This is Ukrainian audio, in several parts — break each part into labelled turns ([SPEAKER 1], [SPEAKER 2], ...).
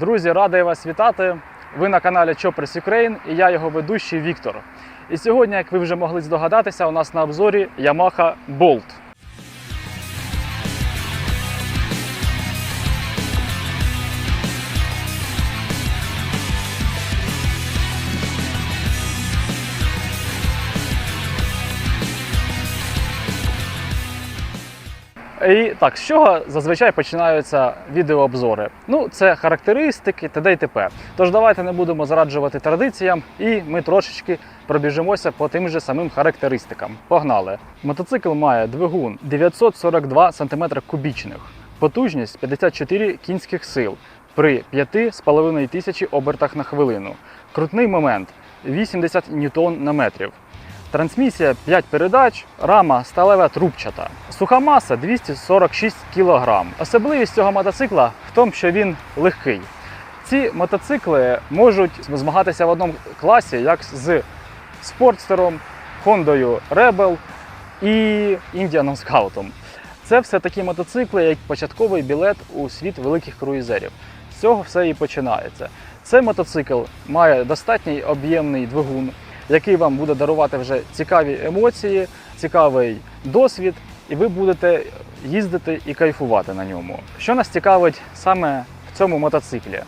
[SPEAKER 1] Друзі, радий вас вітати. Ви на каналі Choppers Ukraine і я його ведущий Віктор. І сьогодні, як ви вже могли здогадатися, у нас на обзорі Yamaha Bolt. І так, з чого зазвичай починаються відеообзори? Ну, це характеристики, т.д. і т.п. Тож давайте не будемо зараджувати традиціям, і ми трошечки пробіжимося по тим же самим характеристикам. Погнали! Мотоцикл має двигун 942 см кубічних, потужність 54 кінських сил при 5,5 тисячі обертах на хвилину. Крутний момент 80 ньютон на метрів. Трансмісія 5 передач, рама сталева трубчата. Суха маса 246 кг. Особливість цього мотоцикла в тому, що він легкий. Ці мотоцикли можуть змагатися в одному класі, як з спортстером, Хондою Rebel і Індіаном Скаутом. Це все такі мотоцикли, як початковий білет у світ великих круїзерів. З цього все і починається. Цей мотоцикл має достатній об'ємний двигун, який вам буде дарувати вже цікаві емоції, цікавий досвід, і ви будете їздити і кайфувати на ньому. Що нас цікавить саме в цьому мотоциклі?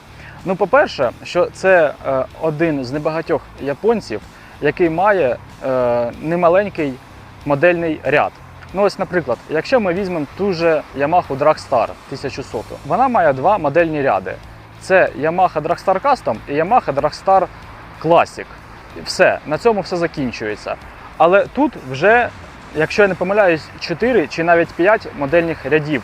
[SPEAKER 1] Ну, по-перше, що це е, один з небагатьох японців, який має е, немаленький модельний ряд. Ну ось, наприклад, якщо ми візьмемо ту же Yamaha Dragstar 1100, вона має два модельні ряди. Це Yamaha Dragstar Custom і Yamaha Dragstar Classic. Все, на цьому все закінчується. Але тут вже, якщо я не помиляюсь, 4 чи навіть 5 модельних рядів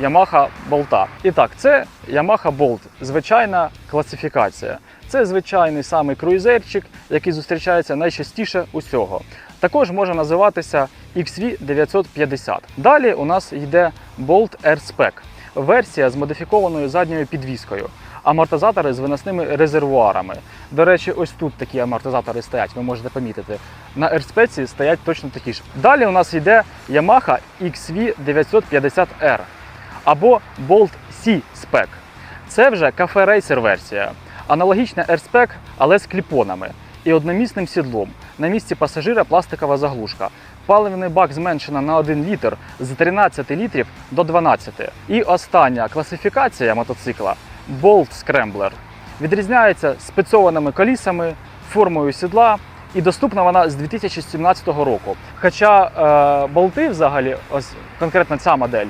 [SPEAKER 1] Yamaha Bolt. І так, це Yamaha Bolt, звичайна класифікація. Це звичайний самий круїзерчик, який зустрічається найчастіше усього. Також може називатися XV950. Далі у нас йде Bolt Air-Spec. Версія з модифікованою задньою підвіскою. Амортизатори з виносними резервуарами. До речі, ось тут такі амортизатори стоять, ви можете помітити. На AirSpec стоять точно такі ж. Далі у нас йде Yamaha XV950R або Bolt C Spec. Це вже кафе рейсер версія. Аналогічна AirSpec, але з кліпонами і одномісним сідлом. На місці пасажира пластикова заглушка. Паливний бак зменшено на 1 літр з 13 літрів до 12. І остання класифікація мотоцикла Bolt Scrambler. Відрізняється спецованими колісами, формою сідла і доступна вона з 2017 року. Хоча е, болти взагалі, ось конкретно ця модель,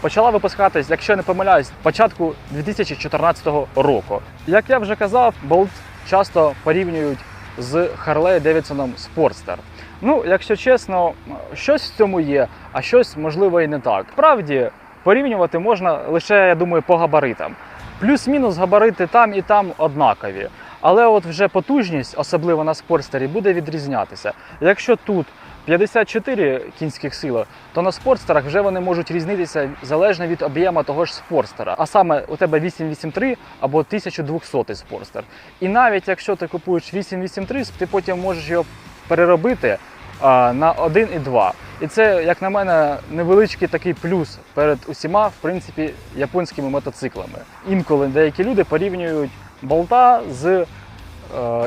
[SPEAKER 1] почала випускатись, якщо я не помиляюсь, початку 2014 року. Як я вже казав, болт часто порівнюють з Harley Davidson Sportster. Ну, якщо чесно, щось в цьому є, а щось можливо і не так. Справді порівнювати можна лише, я думаю, по габаритам. Плюс-мінус габарити там і там однакові. Але от вже потужність, особливо на спортстері, буде відрізнятися. Якщо тут 54 кінських сили, то на спортстерах вже вони можуть різнитися залежно від об'єму того ж спортстера. А саме у тебе 883 або 1200 спортстер. І навіть якщо ти купуєш 883, ти потім можеш його переробити на 1,2. І це, як на мене, невеличкий такий плюс перед усіма, в принципі, японськими мотоциклами. Інколи деякі люди порівнюють болта з е,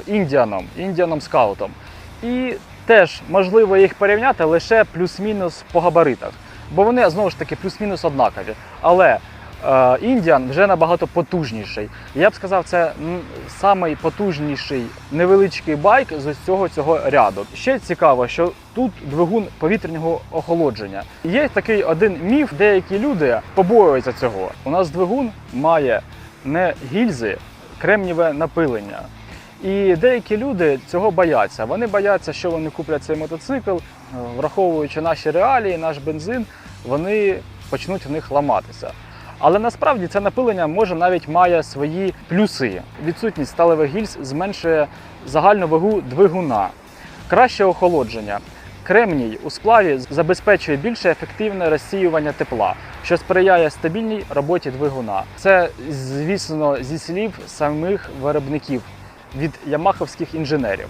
[SPEAKER 1] індіаном, індіаном скаутом. І теж можливо їх порівняти лише плюс-мінус по габаритах. Бо вони знову ж таки плюс-мінус однакові. Але індіан вже набагато потужніший. Я б сказав, це самий потужніший невеличкий байк з ось цього цього ряду. Ще цікаво, що тут двигун повітряного охолодження. Є такий один міф, деякі люди побоюються цього. У нас двигун має не гільзи, кремніве напилення. І деякі люди цього бояться. Вони бояться, що вони куплять цей мотоцикл, е, враховуючи наші реалії, наш бензин, вони почнуть в них ламатися. Але насправді це напилення може навіть має свої плюси. Відсутність сталевих гільз зменшує загальну вагу двигуна, краще охолодження. Кремній у сплаві забезпечує більш ефективне розсіювання тепла, що сприяє стабільній роботі двигуна. Це, звісно, зі слів самих виробників від ямаховських інженерів.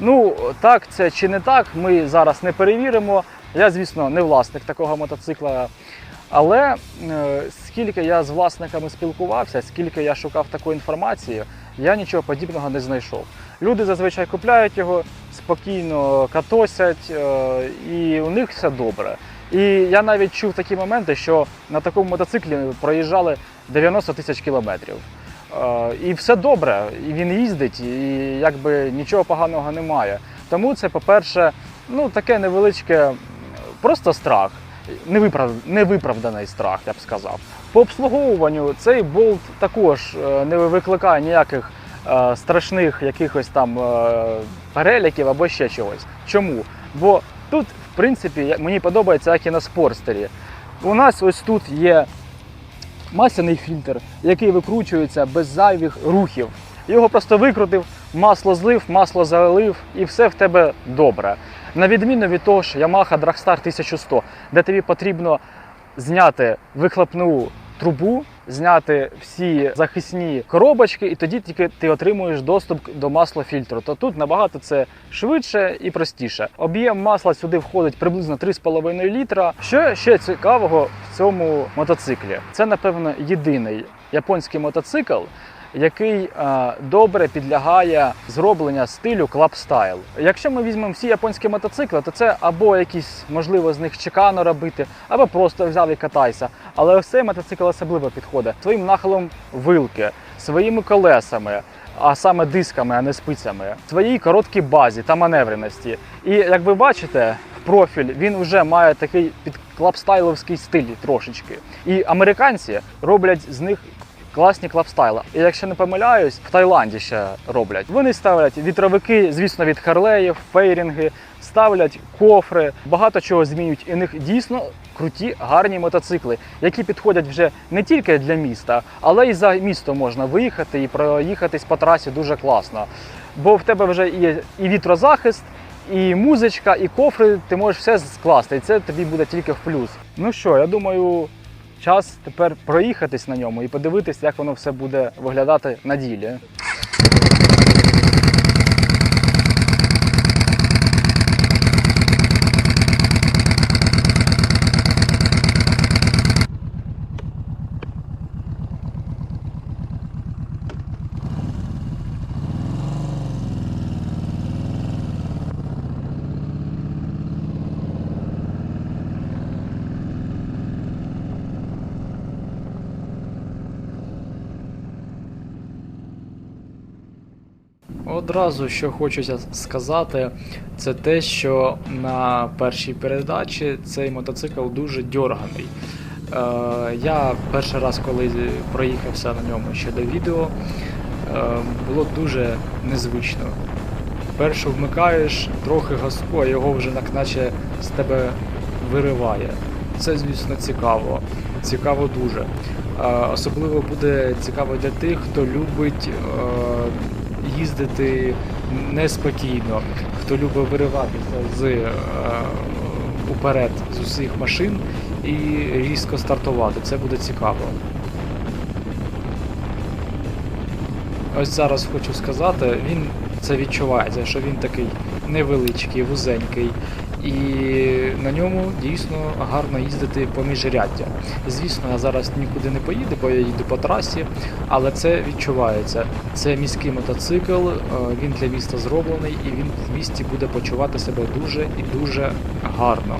[SPEAKER 1] Ну, так це чи не так, ми зараз не перевіримо. Я, звісно, не власник такого мотоцикла. Але е, скільки я з власниками спілкувався, скільки я шукав такої інформації, я нічого подібного не знайшов. Люди зазвичай купляють його, спокійно катосять, е, і у них все добре. І я навіть чув такі моменти, що на такому мотоциклі проїжджали 90 тисяч кілометрів. Е, І все добре, і він їздить, і якби нічого поганого немає. Тому це, по-перше, ну таке невеличке, просто страх. Невиправ... Невиправданий страх, я б сказав. По обслуговуванню цей болт також е, не викликає ніяких е, страшних якихось там е, переліків або ще чогось. Чому? Бо тут, в принципі, мені подобається, як і на спорстері. У нас ось тут є масляний фільтр, який викручується без зайвих рухів. Його просто викрутив, масло злив, масло залив, і все в тебе добре. На відміну від того ж Yamaha Dragstar 1100, де тобі потрібно зняти вихлопну трубу, зняти всі захисні коробочки, і тоді тільки ти отримуєш доступ до маслофільтру. То тут набагато це швидше і простіше. Об'єм масла сюди входить приблизно 3,5 літра. Що ще цікавого в цьому мотоциклі? Це, напевно, єдиний японський мотоцикл, який е, добре підлягає зроблення стилю клаб стайл. Якщо ми візьмемо всі японські мотоцикли, то це або якісь, можливо, з них чекано робити, або просто взяв і катайся. Але ось цей мотоцикл особливо підходить своїм нахилом вилки, своїми колесами. А саме дисками, а не спицями, своїй короткій базі та маневреності. І як ви бачите, профіль він вже має такий під клабстайловський стиль трошечки. І американці роблять з них класні клабстайли. І якщо не помиляюсь, в Таїланді ще роблять. Вони ставлять вітровики, звісно, від Харлеїв, фейрінги, ставлять кофри, багато чого змінюють. І в них дійсно круті, гарні мотоцикли, які підходять вже не тільки для міста, але й за місто можна виїхати і проїхатись по трасі дуже класно. Бо в тебе вже є і вітрозахист, і музичка, і кофри, ти можеш все скласти, і це тобі буде тільки в плюс. Ну що, я думаю, час тепер проїхатись на ньому і подивитись, як воно все буде виглядати на ділі. Одразу що хочеться сказати, це те, що на першій передачі цей мотоцикл дуже дьорганий. Е, я перший раз, коли проїхався на ньому ще до відео, е, було дуже незвично. Першу вмикаєш, трохи газку, а його вже наче з тебе вириває. Це, звісно, цікаво. Цікаво дуже. Е, Особливо буде цікаво для тих, хто любить їздити неспокійно, хто любить вириватися з е, уперед з усіх машин і різко стартувати. Це буде цікаво. Ось зараз хочу сказати, він це відчувається, що він такий невеличкий, вузенький, і на ньому дійсно гарно їздити по міжряддя. Звісно, я зараз нікуди не поїду, бо я їду по трасі, але це відчувається. Це міський мотоцикл, е, він для міста зроблений, і він в місті буде почувати себе дуже і дуже гарно.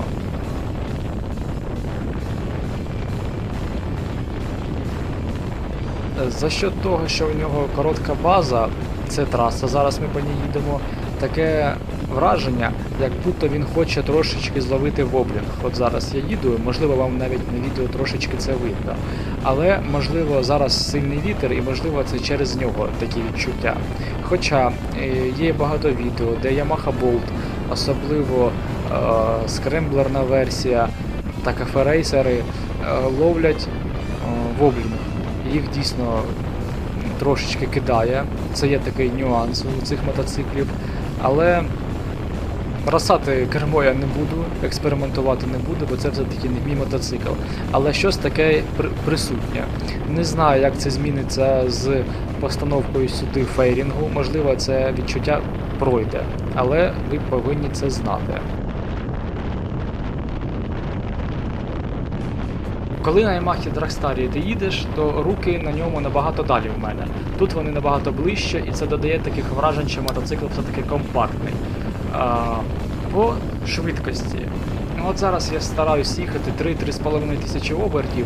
[SPEAKER 1] За що того, що у нього коротка база, це траса. Зараз ми по ній їдемо. Таке враження, як будто він хоче трошечки зловити воблінг. От зараз я їду, можливо, вам навіть на відео трошечки це видно. Але можливо зараз сильний вітер, і можливо це через нього такі відчуття. Хоча е, є багато відео, де Yamaha Bolt, особливо е, скремблерна версія та каферейсери е, ловлять е, воблінг їх дійсно трошечки кидає. Це є такий нюанс у цих мотоциклів. Але бросати кермо я не буду, експериментувати не буду, бо це все-таки не мій мотоцикл. Але щось таке при- присутнє. Не знаю, як це зміниться з постановкою сюди фейрінгу. Можливо, це відчуття пройде, але ви повинні це знати. Коли на Yamaha Dragster ти їдеш, то руки на ньому набагато далі в мене. Тут вони набагато ближче, і це додає таких вражень, що мотоцикл все-таки компактний. А, по швидкості. Ну, От зараз я стараюсь їхати 3-3,5 тисячі обертів,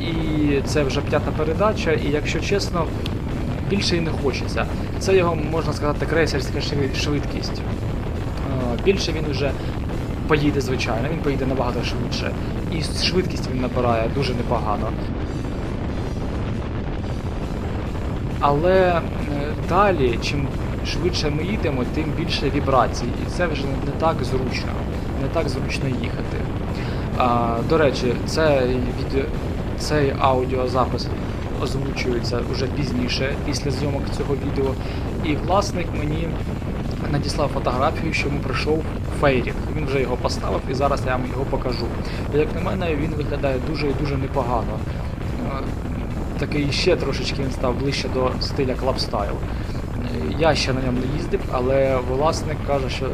[SPEAKER 1] і це вже п'ята передача, і якщо чесно, більше і не хочеться. Це його, можна сказати, крейсерська шви- швидкість. Більше він вже поїде, звичайно, він поїде набагато швидше. І швидкість він набирає дуже непогано. Але е, далі, чим швидше ми їдемо, тим більше вібрацій. І це вже не так зручно. Не так зручно їхати. А, до речі, цей, відео, цей аудіозапис озвучується вже пізніше, після зйомок цього відео. І власник мені надіслав фотографію, що йому прийшов фейрінг. Він вже його поставив і зараз я вам його покажу. Як на мене, він виглядає дуже і дуже непогано. Е, Такий ще трошечки він став ближче до стиля клабстайл. Я ще на ньому не їздив, але власник каже, що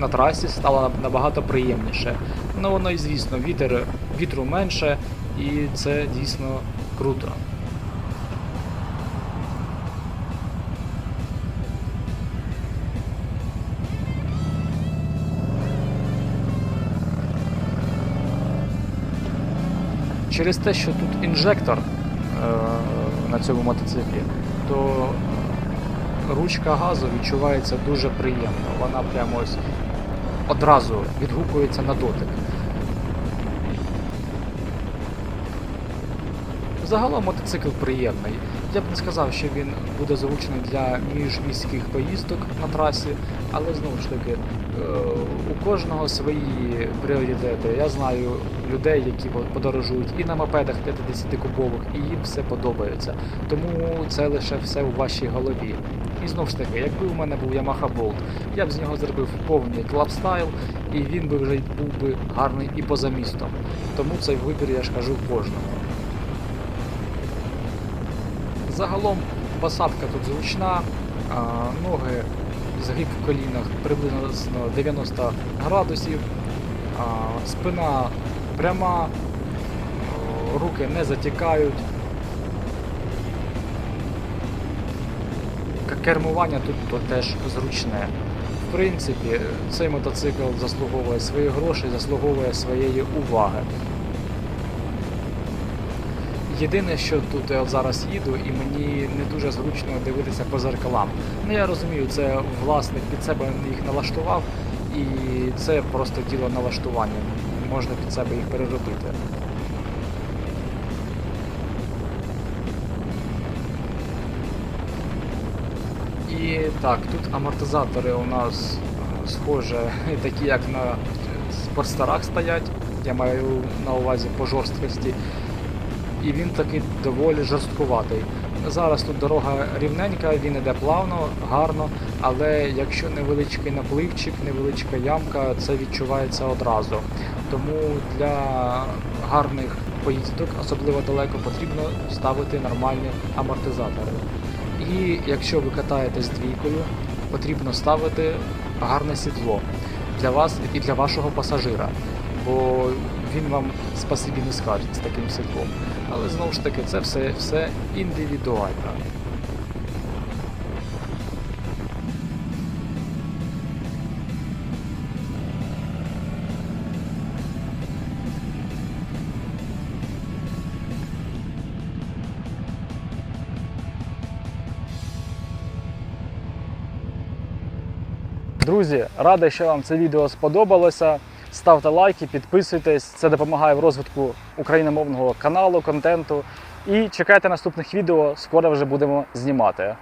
[SPEAKER 1] на трасі стало набагато приємніше. Ну воно і звісно, вітер, вітру менше, і це дійсно круто. Через те, що тут інжектор е, на цьому мотоциклі, то ручка газу відчувається дуже приємно. Вона прямо ось одразу відгукується на дотик. Загалом мотоцикл приємний. Я б не сказав, що він буде зручний для міжміських поїздок на трасі, але знову ж таки, е, у кожного свої пріоритети. Я знаю людей, які подорожують і на мопедах 50-кубових, і їм все подобається. Тому це лише все у вашій голові. І знову ж таки, якби у мене був Yamaha Bolt, я б з нього зробив повний клабстайл, і він би вже був би гарний і поза містом. Тому цей вибір я ж кажу кожному. Загалом посадка тут зручна, ноги згиб в колінах приблизно 90 градусів, спина пряма, руки не затікають. Кермування тут теж зручне. В принципі, цей мотоцикл заслуговує свої гроші, заслуговує своєї уваги. Єдине, що тут я от зараз їду, і мені не дуже зручно дивитися по зеркалам. Ну я розумію, це власник під себе їх налаштував, і це просто діло налаштування. Можна під себе їх переробити. І так, тут амортизатори у нас е, схоже такі, як на спортстарах стоять. Я маю на увазі по жорсткості і він такий доволі жорсткуватий. Зараз тут дорога рівненька, він іде плавно, гарно, але якщо невеличкий напливчик, невеличка ямка, це відчувається одразу. Тому для гарних поїздок, особливо далеко, потрібно ставити нормальні амортизатори. І якщо ви катаєтесь двійкою, потрібно ставити гарне сідло для вас і для вашого пасажира, бо він вам спасибі не скаже з таким сідлом. Але знову ж таки, це все, все індивідуально. Друзі, радий, що вам це відео сподобалося. Ставте лайки, підписуйтесь. Це допомагає в розвитку україномовного каналу, контенту. І чекайте наступних відео, скоро вже будемо знімати.